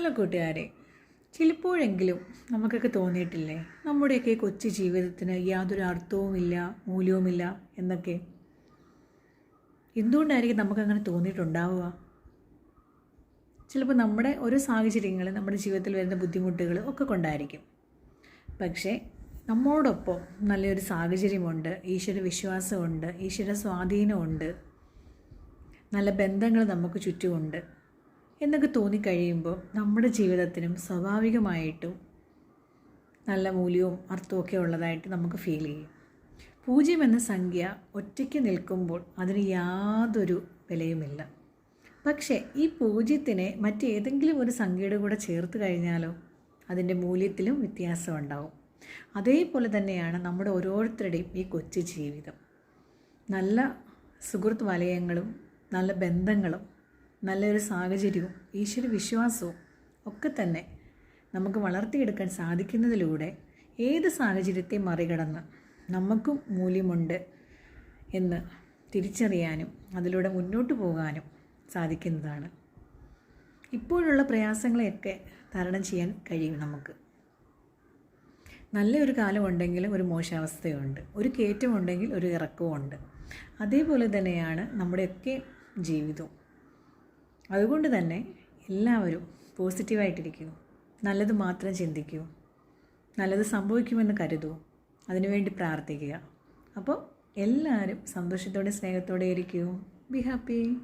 Hello കൂട്ടുകാരെ. ചിലപ്പോഴെങ്കിലും നമുക്കൊക്കെ തോന്നിയിട്ടില്ലേ? നമ്മുടെയൊക്കെ കൊച്ചു ജീവിതത്തിന് യാതൊരു അർത്ഥവുമില്ല മൂല്യവുമില്ല എന്നൊക്കെ. എന്തുകൊണ്ടായിരിക്കും നമുക്കങ്ങനെ തോന്നിയിട്ടുണ്ടാവുക? ചിലപ്പോൾ നമ്മുടെ ഓരോ സാഹചര്യങ്ങൾ നമ്മുടെ ജീവിതത്തിൽ വരുന്ന ബുദ്ധിമുട്ടുകൾ ഒക്കെ കൊണ്ടായിരിക്കും. പക്ഷേ നമ്മോടൊപ്പം നല്ലൊരു സാഹചര്യമുണ്ട് ഈശ്വര വിശ്വാസമുണ്ട് ഈശ്വര സ്വാധീനമുണ്ട് നല്ല ബന്ധങ്ങൾ നമുക്ക് ചുറ്റുമുണ്ട്. എന്നൊക്കെ തോന്നിക്കഴിയുമ്പോൾ നമ്മുടെ ജീവിതത്തിനും സ്വാഭാവികമായിട്ടും നല്ല മൂല്യവും അർത്ഥവും ഉള്ളതായിട്ട് നമുക്ക് ഫീൽ ചെയ്യും. പൂജ്യം എന്ന സംഖ്യ ഒറ്റയ്ക്ക് നിൽക്കുമ്പോൾ അതിന് യാതൊരു വിലയുമില്ല. പക്ഷേ ഈ പൂജ്യത്തിനെ മറ്റേതെങ്കിലും ഒരു സംഖ്യയുടെ കൂടെ ചേർത്ത് കഴിഞ്ഞാലോ അതിന്റെ മൂല്യത്തിലും വ്യത്യാസം ഉണ്ടാവും. അതേപോലെ തന്നെയാണ് നമ്മുടെ ഓരോരുത്തരുടെയും ഈ കൊച്ചു ജീവിതം. നല്ല സുഹൃത്ത് വലയങ്ങളും നല്ല ബന്ധങ്ങളും നല്ലൊരു സാഹചര്യവും ഈശ്വര വിശ്വാസവും ഒക്കെ തന്നെ നമുക്ക് വളർത്തിയെടുക്കാൻ സാധിക്കുന്നതിലൂടെ ഏത് സാഹചര്യത്തെ മറികടന്ന് നമുക്കും മൂല്യമുണ്ട് എന്ന് തിരിച്ചറിയാനും അതിലൂടെ മുന്നോട്ട് പോകാനും സാധിക്കുന്നതാണ്. ഇപ്പോഴുള്ള പ്രയാസങ്ങളെയൊക്കെ തരണം ചെയ്യാൻ കഴിയും നമുക്ക്. നല്ലൊരു കാലമുണ്ടെങ്കിലും ഒരു മോശാവസ്ഥയുണ്ട് ഒരു കയറ്റമുണ്ടെങ്കിൽ ഒരു ഇറക്കവും ഉണ്ട് അതേപോലെ തന്നെയാണ് നമ്മുടെയൊക്കെ ജീവിതവും. അതുകൊണ്ട് തന്നെ എല്ലാവരും പോസിറ്റീവായിട്ടിരിക്കൂ. നല്ലത് മാത്രം ചിന്തിക്കൂ. നല്ലത് സംഭവിക്കുമെന്ന് കരുതൂ. അതിനുവേണ്ടി പ്രാർത്ഥിക്കുക. അപ്പോൾ എല്ലാവരും സന്തോഷത്തോടെ സ്നേഹത്തോടെ ഇരിക്കൂ. Be happy